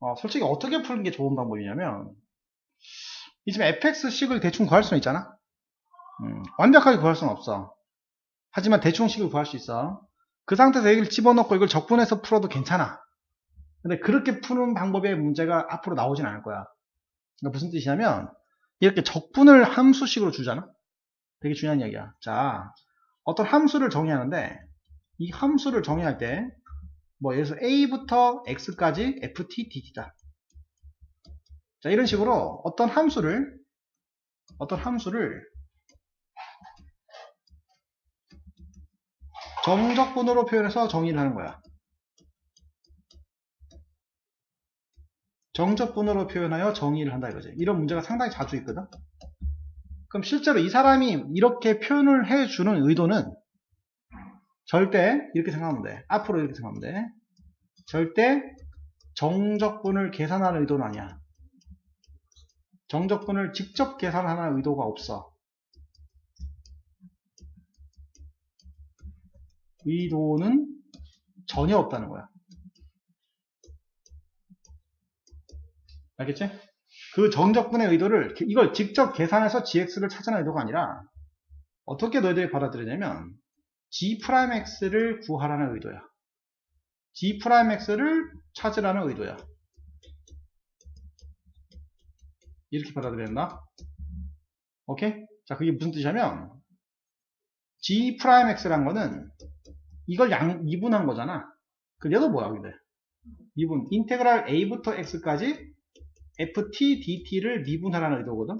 어, 솔직히 어떻게 푸는 게 좋은 방법이냐면 이 지금 fx식을 대충 구할 수는 있잖아. 음, 완벽하게 구할 수는 없어. 하지만 대충식을 구할 수 있어. 그 상태에서 여기를 집어넣고 이걸 적분해서 풀어도 괜찮아. 근데 그렇게 푸는 방법의 문제가 앞으로 나오진 않을 거야. 그러니까 무슨 뜻이냐면 이렇게 적분을 함수식으로 주잖아. 되게 중요한 이야기야. 자, 어떤 함수를 정의하는데 이 함수를 정의할 때 뭐 예를 들어서 a부터 x까지 ft dt다. 자, 이런 식으로 어떤 함수를 어떤 함수를 정적분으로 표현해서 정의를 하는 거야. 정적분으로 표현하여 정의를 한다 이거지. 이런 문제가 상당히 자주 있거든. 그럼 실제로 이 사람이 이렇게 표현을 해주는 의도는 절대 이렇게 생각하면 돼. 앞으로 이렇게 생각하면 돼. 절대 정적분을 계산하는 의도는 아니야. 정적분을 직접 계산하는 의도가 없어. 의도는 전혀 없다는 거야. 알겠지? 그 정적분의 의도를 이걸 직접 계산해서 gx를 찾아내는 의도가 아니라 어떻게 너희들이 받아들이냐면 g'x를 구하라는 의도야. g'x를 찾으라는 의도야. 이렇게 된다. 오케이? 자, 그게 무슨 뜻이냐면 g'x라는 거는 이걸 양, 미분한 거잖아. 그 얘도 뭐야, 근데? 미분. 인테그랄 a부터 x까지 ft dt를 미분하라는 의도거든.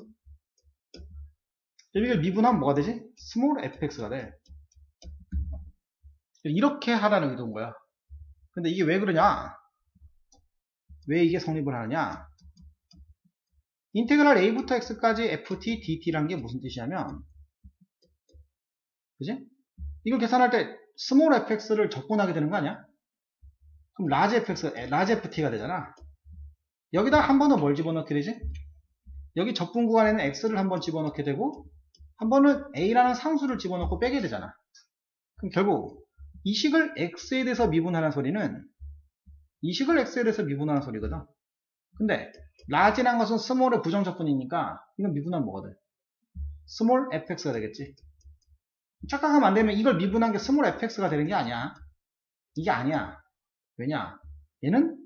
이걸 미분하면 뭐가 되지? 스몰 fx가 돼. 이렇게 하라는 의도인 거야. 근데 이게 왜 그러냐? 왜 이게 성립을 하느냐? 인테그랄 a부터 x까지 ft dt란 게 무슨 뜻이냐면 그지? 이걸 계산할 때 스몰 fx를 적분하게 되는 거 아니야? 그럼 라지 fx, 라지 ft가 되잖아. 여기다 한 번은 뭘 집어넣게 되지? 여기 적분 구간에는 x를 한 번 집어넣게 되고 한 번은 a라는 상수를 집어넣고 빼게 되잖아. 그럼 결국 이 식을 x에 대해서 미분하는 소리는 이 식을 x에 대해서 미분하는 소리거든. 근데 라지란 것은 스몰의 부정적분이니까 이건 미분하면 뭐가 돼? 스몰 fx가 되겠지. 착각하면 안 되면 이걸 미분한 게 스몰 fx가 되는 게 아니야. 이게 아니야. 왜냐? 얘는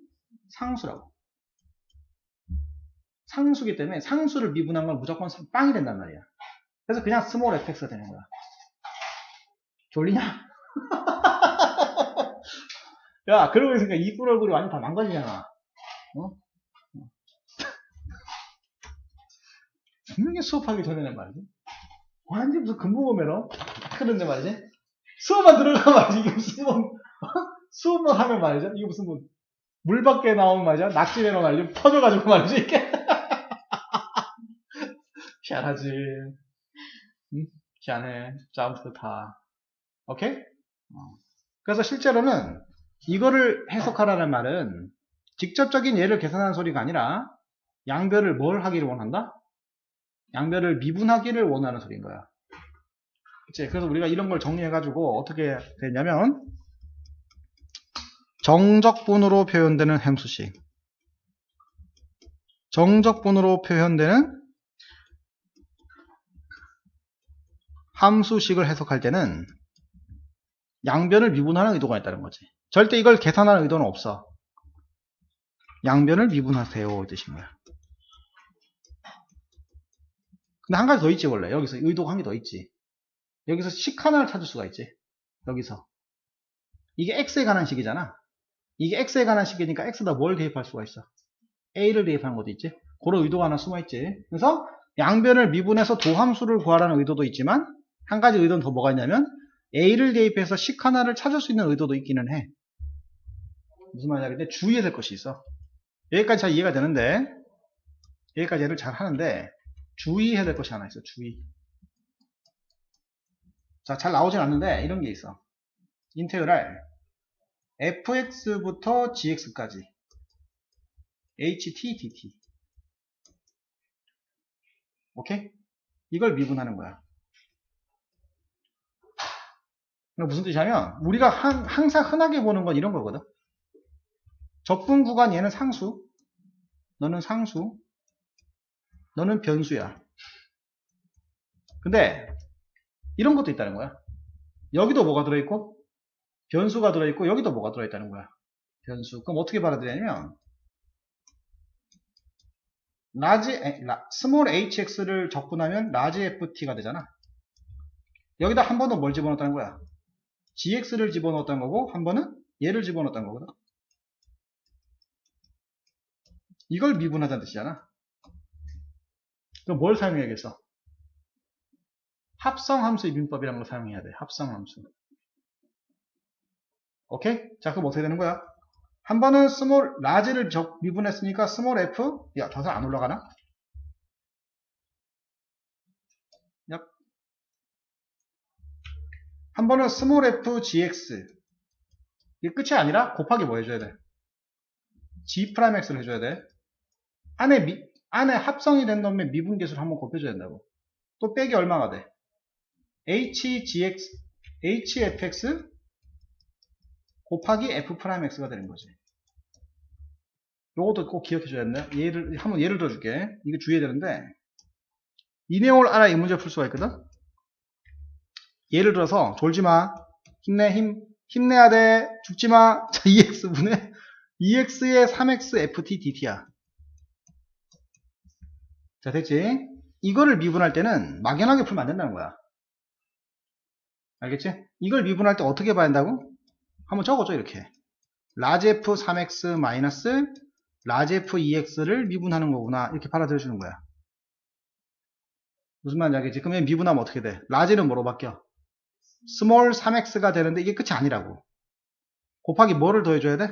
상수라고. 상수기 때문에 상수를 미분한 건 무조건 빵이 된단 말이야. 그래서 그냥 스몰 fx가 되는 거야. 졸리냐? 야, 그러고 있으니까 이쁜 얼굴이 완전 다 망가지잖아. 어? 분명히 수업하기 전에는 말이지. 완전 무슨 금붕어매로 그런데 말이지. 수업만 들어가면 말이지. 이게 무슨 뭐, 수업만 하면 말이죠. 이게 무슨 뭐, 물 밖에 나오면 말이죠. 낙지배로 말이죠. 터져가지고 말이죠. 이게. 희한하지. 응? 희한해. 자, 아무튼 다. 오케이? 어. 그래서 실제로는 이거를 해석하라는 말은 직접적인 예를 계산하는 소리가 아니라 양별을 뭘 하기를 원한다? 양별을 미분하기를 원하는 소리인 거야. 그치? 그래서 우리가 이런 걸 정리해가지고 어떻게 되냐면 정적분으로 표현되는 함수식 정적분으로 표현되는 함수식을 해석할 때는 양변을 미분하는 의도가 있다는 거지. 절대 이걸 계산하는 의도는 없어. 양변을 미분하세요. 이 뜻인 거야. 근데 한 가지 더 있지, 원래. 여기서 의도가 한 개 더 있지. 여기서 식 하나를 찾을 수가 있지. 여기서. 이게 x에 관한 식이잖아. 이게 x에 관한 식이니까 x에다 뭘 대입할 수가 있어. a를 대입하는 것도 있지. 그런 의도가 하나 숨어 있지. 그래서 양변을 미분해서 도함수를 구하라는 의도도 있지만 한 가지 의도는 더 뭐가 있냐면 a를 대입해서 식 하나를 찾을 수 있는 의도도 있기는 해. 무슨 말이냐 근데 주의해야 될 것이 있어. 여기까지 잘 이해가 되는데 여기까지 얘를 잘 하는데 주의해야 될 것이 하나 있어. 주의. 자, 잘 나오진 않는데 이런 게 있어. 인테그랄 fx부터 gx까지 ht dt 오케이? 이걸 미분하는 거야. 무슨 뜻이냐면 우리가 한- 항상 흔하게 보는 건 이런 거거든. 적분 구간 얘는 상수 너는 상수, 너는 변수야. 근데 이런 것도 있다는 거야. 여기도 뭐가 들어있고 변수가 들어있고 여기도 뭐가 들어있다는 거야. 변수. 그럼 어떻게 받아들이냐면 라지 스몰 hx를 적분하면 라지 ft가 되잖아. 여기다 한 번 더 뭘 집어넣었다는 거야? Gx를 집어넣었다는 거고 한 번은 얘를 집어넣었다는 거거든. 이걸 미분하자는 뜻이잖아. 그럼 뭘 사용해야겠어? 합성 함수 이분법이라는 걸 사용해야 돼. 합성 함수. 오케이? 자, 그럼 어떻게 되는 거야? 한 번은 스몰, 라지를 적, 미분했으니까 스몰 f, 야, 더 이상 안 올라가나? 한 번은 스몰 f gx. 이게 끝이 아니라 곱하기 뭐 해줘야 돼? g 프라임 x를 해줘야 돼. 안에 미, 안에 합성이 된 놈의 미분계수를 한번 곱해줘야 된다고. 또 빼기 얼마가 돼? hgx, hfx 곱하기 f 프라임 x가 되는 거지. 요것도 꼭 기억해줘야 된다. 예를, 한번 예를 들어줄게. 이거 주의해야 되는데, 이 내용을 알아 이 문제 풀 수가 있거든? 예를 들어서, 졸지 마. 힘내, 힘, 힘내야 돼. 죽지 마. 자, 2x분의 2x의 3x ft dt야. 자, 됐지? 이거를 미분할 때는 막연하게 풀면 안 된다는 거야. 알겠지? 이걸 미분할 때 어떻게 봐야 한다고? 한번 적어줘, 이렇게. f 3x 마이너스 f 2x를 미분하는 거구나. 이렇게 받아들여 주는 거야. 무슨 말인지 알겠지? 그러면 미분하면 어떻게 돼? 라지는 뭐로 바뀌어? 스몰 3x가 되는데 이게 끝이 아니라고. 곱하기 뭐를 더해줘야 돼?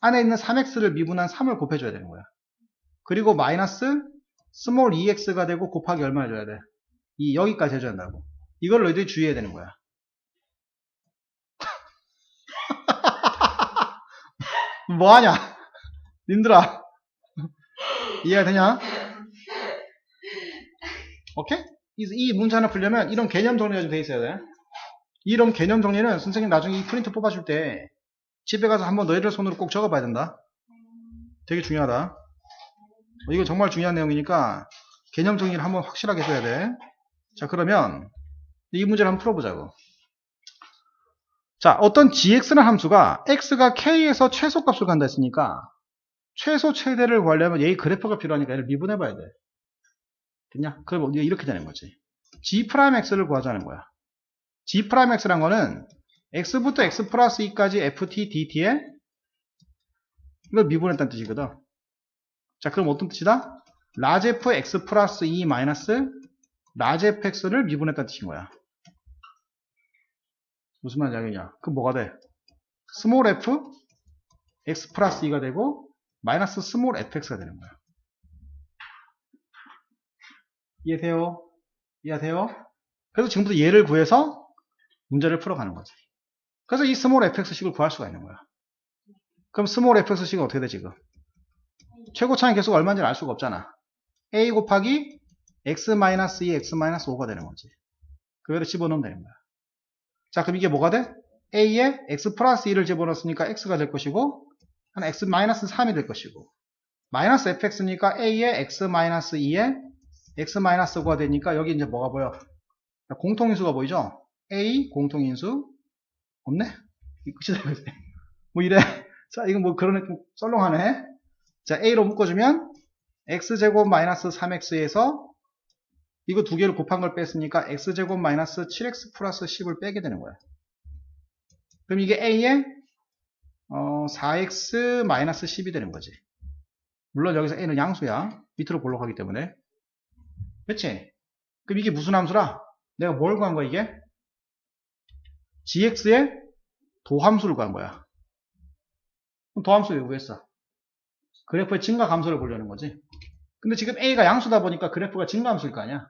안에 있는 3x를 미분한 3을 곱해줘야 되는 거야. 그리고 마이너스 스몰 2x가 되고 곱하기 얼마 해줘야 돼? 이 여기까지 해줘야 한다고. 이걸 너희들이 주의해야 되는 거야. 뭐하냐? 님들아. 이해가 되냐? 오케이? 이, 이 문제 하나 풀려면 이런 개념 정리가 좀 돼 있어야 돼. 이런 개념 정리는 선생님 나중에 이 프린트 뽑아줄 때 집에 가서 한번 너희들 손으로 꼭 적어봐야 된다. 되게 중요하다. 어, 이거 정말 중요한 내용이니까 개념 정리를 한번 확실하게 해줘야 돼. 자, 그러면 이 문제를 한번 풀어보자고. 자, 어떤 gx라는 함수가 x가 k에서 최소값을 간다 했으니까 최소 최대를 구하려면 얘의 그래프가 필요하니까 얘를 미분해봐야 돼. 됐냐? 그럼 이렇게 되는 거지. g'x를 구하자는 거야. G'x란 거는 x부터 x 플러스 2까지 ft dt에 이걸 미분했다는 뜻이거든. 자, 그럼 어떤 뜻이다? f x 플러스 2 마이너스 라지 f x를 미분했다는 뜻인 거야. 무슨 말인지 알겠냐? 그럼 뭐가 돼? 스몰 f x 플러스 2가 되고 마이너스 스몰 fx가 되는 거야. 이해돼요? 이해돼요? 그래서 지금부터 얘를 구해서 문제를 풀어가는 거지. 그래서 이 스몰 fx식을 구할 수가 있는 거야. 그럼 스몰 fx식은 어떻게 돼 지금? 최고 차이 계수가 얼마인지 알 수가 없잖아. a 곱하기 x-2, x-5가 되는 거지. 그거를 집어넣으면 되는 거야. 자, 그럼 이게 뭐가 돼? a에 x 플러스 2를 집어넣었으니까 x가 될 것이고, 한 x-3이 될 것이고, 마이너스 fx니까 a에 x-2에 x-5가 되니까 여기 이제 뭐가 보여? 공통인수가 보이죠? A 공통인수 없네? 끝이 되겠네. 뭐 이래. 자, 이건 뭐 그런 좀 썰렁하네. 자, a로 묶어주면 x제곱 마이너스 3x에서 이거 두 개를 곱한 걸 뺐으니까 x제곱 마이너스 7x 플러스 10을 빼게 되는 거야. 그럼 이게 a에 어, 4x 마이너스 10이 되는 거지. 물론 여기서 a는 양수야. 밑으로 볼록하기 때문에. 그치? 그럼 이게 무슨 함수라? 내가 뭘 구한 거야 이게? Gx의 도함수를 구한 거야. 그럼 도함수 왜 구했어? 그래프의 증가 감소를 보려는 거지. 근데 지금 a가 양수다 보니까 그래프가 증가함수일 거 아니야.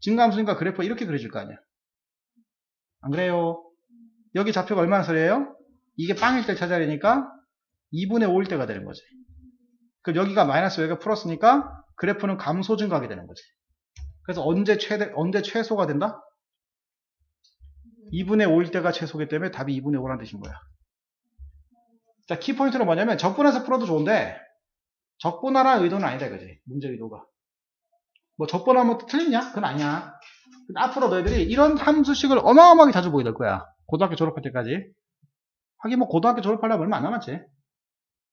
증가함수니까 그래프가 이렇게 그려질 거 아니야. 안 그래요? 여기 좌표가 얼마나 서려요? 이게 빵일 때 찾아야 되니까 2분의 5일 때가 되는 거지. 그럼 여기가 마이너스 여기가 플러스니까 그래프는 감소 증가하게 되는 거지. 그래서 언제 최대, 언제 최소가 된다? 2분의 5일 때가 최소기 때문에 답이 2분의 5라는 뜻인 거야. 자, 키포인트는 뭐냐면 적분해서 풀어도 좋은데 적분하라는 의도는 아니다, 그지? 문제 의도가. 뭐 적분하면 또 틀리냐? 그건 아니야. 앞으로 너희들이 이런 함수식을 어마어마하게 자주 보게 될 거야. 고등학교 졸업할 때까지. 하긴 뭐 고등학교 졸업하려면 얼마 안 남았지.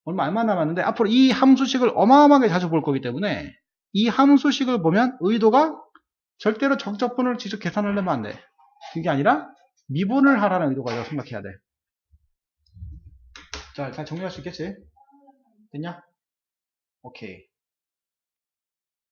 얼마 안 남았는데 앞으로 이 함수식을 어마어마하게 자주 볼 거기 때문에 이 함수식을 보면 의도가 절대로 정적분을 직접 계산하려면 안 돼. 그게 아니라 미분을 하라는 의도가 있다고 생각해야 돼. 자, 잘 정리할 수 있겠지? 됐냐? 오케이.